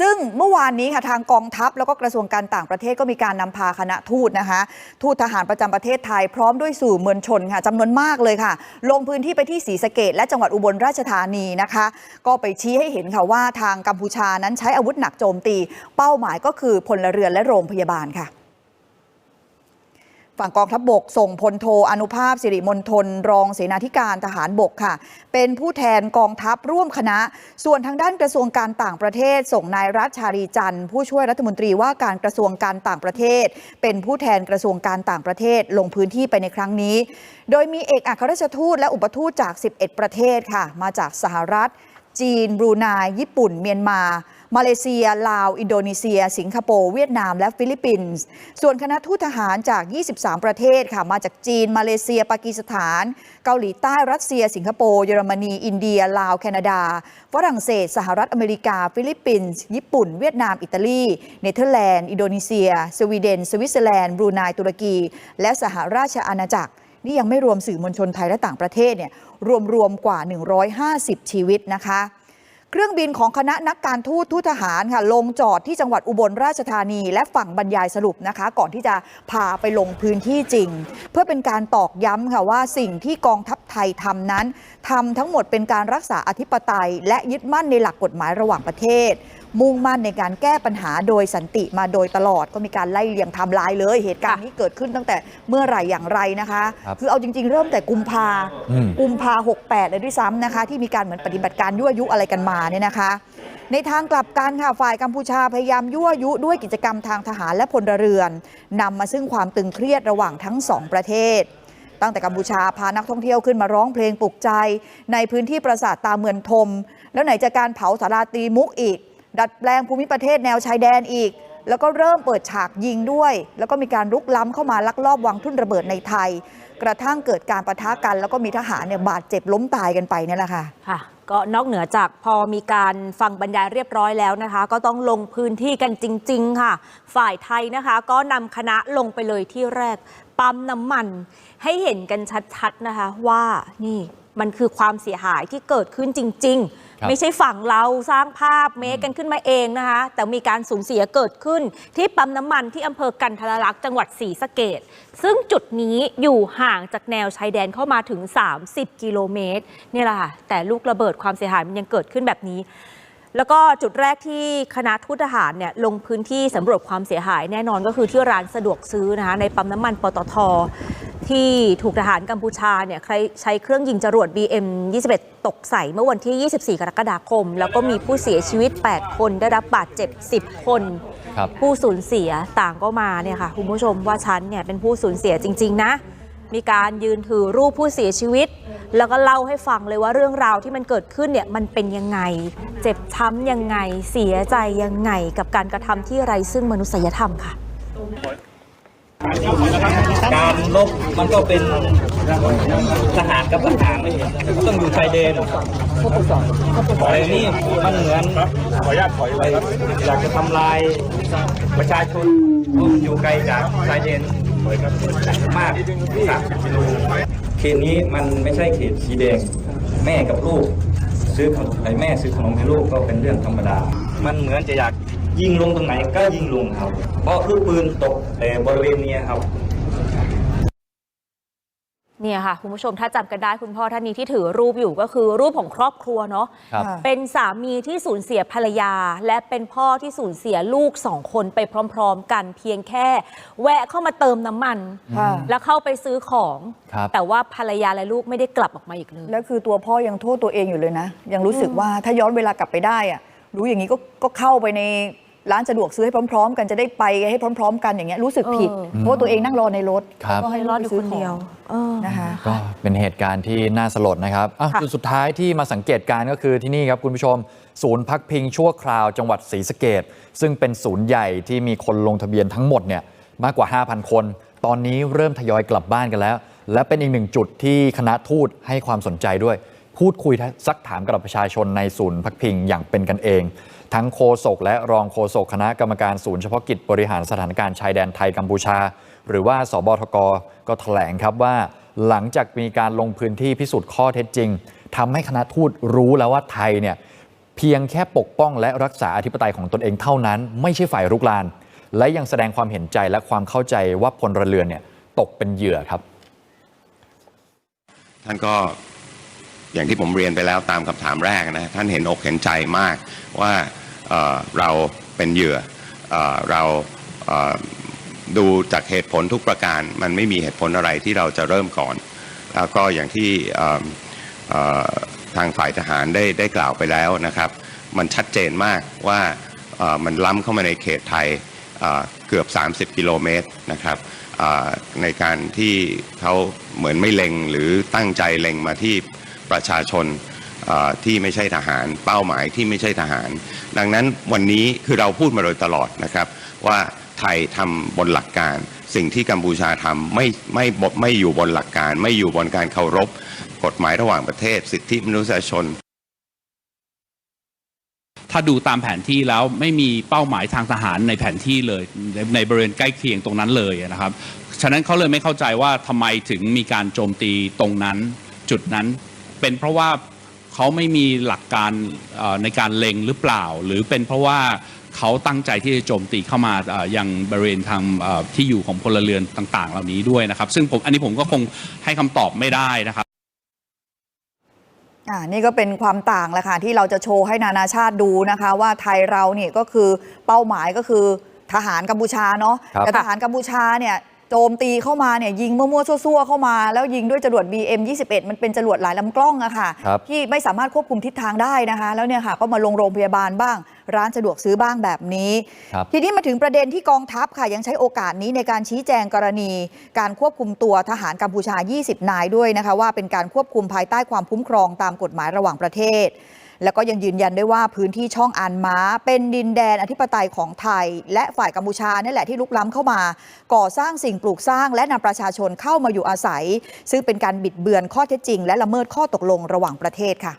ซึ่งเมื่อวานนี้ค่ะทางกองทัพแล้วก็กระทรวงการต่างประเทศก็มีการนำพาคณะทูตนะคะ ทูตทหารประจำประเทศไทยพร้อมด้วยสื่อมวลชนค่ะจำนวนมากเลยค่ะ ลงพื้นที่ไปที่ศรีสะเกดและจังหวัดอุบลราชธานีนะคะ ก็ไปชี้ให้เห็นค่ะว่าทางกัมพูชานั้นใช้อาวุธหนักโจมตี เป้าหมายก็คือพลเรือนและโรงพยาบาลค่ะ ฝั่งกองทัพบบกส่งพลโทอนุภาพสิริมนทนรองเสนาธิการทหารบกค่ะ เป็นผู้แทนกองทัพร่วมคณะ ส่วนทางด้านกระทรวงการต่างประเทศ ส่งนายรัชชารีจันทร์ผู้ช่วยรัฐมนตรีว่าการกระทรวงการต่างประเทศ เป็นผู้แทนกระทรวงการต่างประเทศลงพื้นที่ไปในครั้งนี้ โดยมีเอกอัครราชทูตและอุปทูตจาก 11 ประเทศค่ะ มาจากสหรัฐ จีนบรูไนญี่ปุ่น เมียนมา มาเลเซีย ลาว อินโดนีเซีย สิงคโปร์ เวียดนาม และฟิลิปปินส์ ส่วนคณะทูตทหารจาก 23 ประเทศค่ะ มาจากจีน มาเลเซีย ปากีสถาน เกาหลีใต้ รัสเซีย สิงคโปร์ เยอรมนี อินเดีย ลาว แคนาดา ฝรั่งเศส สหรัฐอเมริกา ฟิลิปปินส์ ญี่ปุ่น เวียดนาม อิตาลี เนเธอร์แลนด์ อินโดนีเซีย สวีเดน สวิตเซอร์แลนด์ บรูไน ตุรกี และสหราชอาณาจักรนี่ยังไม่รวมสื่อมวลชนไทยและต่างประเทศเนี่ยรวมๆกว่า 150 ชีวิตนะคะ เครื่องบินของคณะนักการทูตทูตทหารค่ะลงจอดที่จังหวัดอุบลราชธานี และฝั่งบรรยายสรุปนะคะ ก่อนที่จะพาไปลงพื้นที่จริง เพื่อเป็นการตอกย้ำค่ะว่าสิ่งที่กองทัพไทยทำนั้นทำทั้งหมดเป็นการรักษาอธิปไตย และยึดมั่นในหลักกฎหมายระหว่างประเทศ มุ่งมั่นในการแก้ปัญหาโดยสันติมาโดยตลอด ก็มีการไล่เลียงไทำลายเลย เหตุการณ์นี้เกิดขึ้นตั้งแต่เมื่อไหร่อย่างไรนะคะครับคือเอาจริง ๆ เริ่มแต่กุมภาอืมกุมภา68 เลยด้วยซ้ำนะคะ ที่มีการเหมือนปฏิบัติการยั่วยุอะไรกันมาเนี่ยนะคะ ในทางกลับกันค่ะฝ่ายกัมพูชาพยายามยั่วยุด้วยกิจกรรมทางทหารและพลเรือนนำมาซึ่งความตึงเครียดระหว่างทั้งสองประเทศตั้งแต่กัมพูชาพานักท่องเที่ยวขึ้นมาร้องเพลงปลุกใจ ในพื้นที่ปราสาทตาเมืองทม แล้วไหนจะการเผาสาราตรีมุกอีก ดัดแปลงภูมิประเทศแนวชายแดนอีก แล้วก็เริ่มเปิดฉากยิงด้วย แล้วก็มีการรุกล้ำเข้ามาลักลอบวางทุ่นระเบิดในไทย กระทั่งเกิดการประทะกัน แล้วก็มีทหารเนี่ยบาดเจ็บล้มตายกันไปเนี่ยแหละค่ะค่ะ ก็นอกเหนือจากพอมีการฟังบรรยายเรียบร้อยแล้วนะคะ ก็ต้องลงพื้นที่กันจริง ๆ ค่ะ ฝ่ายไทยนะคะ ก็นำคณะลงไปเลยที่แรกปั๊มน้ำมัน ให้เห็นกันชัดๆนะคะว่านี่ มันคือความเสียหายที่เกิดขึ้นจริงครับๆไม่ใช่ฝั่งเราสร้างภาพเมคกันขึ้นมาเองนะคะ แต่มีการสูญเสียเกิดขึ้น ที่ปั๊มน้ำมันที่อำเภอกันทรลักษณ์จังหวัดศรีสะเกดซึ่งจุดนี้อยู่ห่างจากแนวชายแดนเข้ามาถึง 30 กิโลเมตรเนี่ยแหละค่ะแต่ลูกระเบิดความเสียหายมันยังเกิดขึ้นแบบนี้แล้วก็จุดแรกที่คณะทูตทหารเนี่ยลงพื้นที่สำรวจความเสียหายแน่นอนก็คือที่ร้านสะดวกซื้อนะคะในปั๊มน้ำมันปตท ที่ถูกทหารกัมพูชาเนี่ยใช้ใช้เครื่องยิงจรวด BM 21 ตกใส่เมื่อวันที่ 24 กรกฎาคม แล้วก็มีผู้เสียชีวิต 8 คนได้รับบาดเจ็บ 10 คนครับผู้สูญเสียต่างก็มาเนี่ยค่ะคุณผู้ชมว่าฉันเนี่ยเป็นผู้สูญเสียจริง ๆ นะ มีการยืนถือรูปผู้เสียชีวิต แล้วก็เล่าให้ฟังเลยว่าเรื่องราวที่มันเกิดขึ้นเนี่ยมันเป็นยังไง เจ็บช้ำยังไง เสียใจยังไง กับการกระทำที่ไร้ซึ่งมนุษยธรรมค่ะ การลบมันก็เป็นทหารกับทหารต้องอยู่ชายแดนอะไรนี่มันเหมือนขออนุญาตถอยไปอยากจะทำลายประชาชนราะมันอยู่ไกลจากชายแดนมากสามสิบกิโลเขตนี้มันไม่ใช่เขตสีแดงแม่กับลูก ซื้อขนมไอ้แม่ซื้อขนมให้ลูกก็เป็นเรื่องธรรมดา มันเหมือนจะอยาก ยิงลงตรงไหนก็ยิงลงครับ เพราะลูกปืนตกเอ่อบริเวณเนี้ยครับเนี่ยค่ะคุณผู้ชมถ้าจำกันได้คุณพ่อท่านนี้ที่ถือรูปอยู่ก็คือรูปของครอบครัวเนาะครับเป็นสามีที่สูญเสียภรรยา และเป็นพ่อที่สูญเสียลูกสองคนไปพร้อม ๆ กันเพียงแค่ แวะเข้ามาเติมน้ำมันค่ะแล้วเข้าไปซื้อของครับแต่ว่าภรรยาและลูกไม่ได้กลับออกมาอีกเลยแล้วคือตัวพ่อยังโทษตัวเองอยู่เลยนะ ยังรู้สึกว่าถ้าย้อนเวลากลับไปได้อะรู้อย่างนี้ก็ก็เข้าไปใน ร้านสะดวกซื้อให้พร้อม ๆ กันจะได้ไปให้พร้อม ๆ กันอย่างเงี้ยรู้สึกผิดเออเพราะว่าตัวเองนั่งรอในรถครับ ก็ให้รรออดดอยู่ซื้คอนขอเดียวงเออนะคะ ก็เป็นเหตุการณ์ที่น่าสลดนะครับอะค่ะจุดสุดท้ายที่มาสังเกตการณ์ก็คือที่นี่ครับคุณผู้ชม ศูนย์พักพิงชั่วคราวจังหวัดศรีสะเกดซึ่งเป็นศูนย์ใหญ่ที่มีคนลงทะเบียนทั้งหมดเนี่ยมากกว่า 5,000 คน ตอนนี้เริ่มทยอยกลับบ้านกันแล้ว และเป็นอีกหนึ่งจุดที่คณะทูตให้ความสนใจด้วย พูดคุยซักถามกับประชาชนในศูนย์พักพิงอย่างเป็นกันเอง ทั้งโฆษกและรองโฆษกคณะกรรมการศูนย์เฉพาะกิจบริหารสถานการณ์ชายแดนไทยกัมพูชา หรือว่าสบทกก็แถลงครับว่า หลังจากมีการลงพื้นที่พิสูจน์ข้อเท็จจริงทำให้คณะทูตรู้แล้วว่าไทยเนี่ยเพียงแค่ปกป้องและรักษาอธิปไตยของตนเองเท่านั้น ไม่ใช่ฝ่ายรุกราน และยังแสดงความเห็นใจและความเข้าใจว่าพลเรือนเนี่ยตกเป็นเหยื่อครับ ท่านก็ อย่างที่ผมเรียนไปแล้วตามคำถามแรกนะท่านเห็นอกเห็นใจมากว่าเเราเป็นเหยื่อเอเราเดูจากเหตุผลทุกประการ มันไม่มีเหตุผลอะไรที่เราจะเริ่มก่อน แล้วก็อย่างที่ทางฝ่ายทหารได้ได้กล่าวไปแล้วนะครับ มันชัดเจนมากว่ามันล้ำเข้ามาในเขตไทยเอ่อเกือบ 30 กิโลเมตรนะครับในการที่เขาเหมือนไม่เล็งหรือตั้งใจเล็งมาที่ ประชาชนที่ไม่ใช่ทหาร เป้าหมายที่ไม่ใช่ทหาร ดังนั้นวันนี้คือเราพูดมาโดยตลอดนะครับ ว่าไทยทำบนหลักการ สิ่งที่กัมพูชาทำไม่ไม่ไม่อยู่บนหลักการ ไม่อยู่บนการเคารพ กฎหมายระหว่างประเทศ สิทธิมนุษยชน ถ้าดูตามแผนที่แล้วไม่มีเป้าหมายทางทหารในแผนที่เลยในในบริเวณใกล้เคียงตรงนั้นเลยนะครับฉะนั้นเขาเลยไม่เข้าใจว่าทำไมถึงมีการโจมตีตรงนั้นจุดนั้น เป็นเพราะว่าเขาไม่มีหลักการเอ่อในการเล็งหรือเปล่า หรือเป็นเพราะว่าเขาตั้งใจที่จะโจมตีเข้ามาเอ่อยังบริเวณทางเอ่อที่อยู่ของพลเรือนต่าง ๆ เหล่านี้ด้วยนะครับ ซึ่งผมอันนี้ผมก็คงให้คำตอบไม่ได้นะครับอ่านี่ก็เป็นความต่างแหละค่ะที่เราจะโชว์ให้นานาชาติดูนะคะ ว่าไทยเราเนี่ยก็คือเป้าหมายก็คือทหารกัมพูชาเนาะครับแต่ทหารกัมพูชาเนี่ย โจมตีเข้ามาเนี่ยยิงมั่วๆซั่วๆเข้ามา แล้วยิงด้วยจรวด BM 21 มันเป็นจรวดหลายลำกล้องอะค่ะ ครับ ที่ไม่สามารถควบคุมทิศทางได้นะคะ แล้วเนี่ยค่ะก็มาลงโรงพยาบาลบ้าง ร้านสะดวกซื้อบ้างแบบนี้ ครับ ทีนี้มาถึงประเด็นที่กองทัพค่ะยังใช้โอกาสนี้ในการชี้แจงกรณี การควบคุมตัวทหารกัมพูชา 20 นายด้วยนะคะ ว่าเป็นการควบคุมภายใต้ความคุ้มครองตามกฎหมายระหว่างประเทศ แล้วก็ยังยืนยันด้วยว่าพื้นที่ช่องอานม้า เป็นดินแดนอธิปไตยของไทย และฝ่ายกัมพูชานี่แหละที่ลุกล้ำเข้ามา ก่อสร้างสิ่งปลูกสร้าง และนำประชาชนเข้ามาอยู่อาศัย ซึ่งเป็นการบิดเบือนข้อเท็จจริง และละเมิดข้อตกลงระหว่างประเทศค่ะ